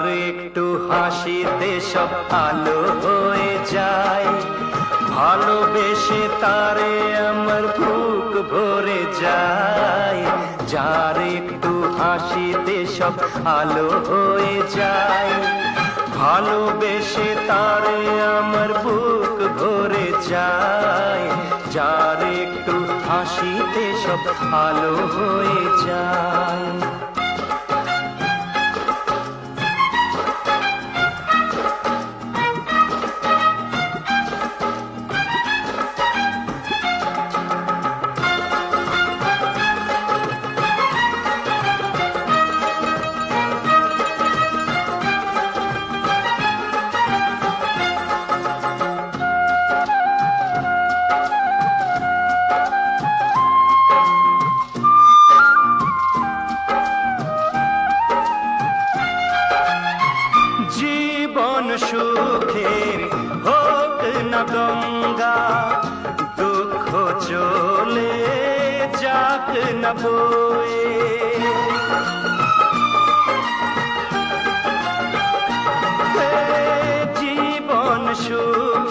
যার একটু হাসিতে সব আলো হয়ে যায়। ভালোবেসে তারে আমার বুক ভরে যায়। যার একটু হাসিতে সব আলো হয়ে যায়। ভালোবেসে তারে আমার বুক ভরে যায়। যার একটু হাসিতে সব আলো হয়ে যায়। সুখের হোক না গঙ্গা দুঃখ চলে যাক না বয়ে। জীবন সুখ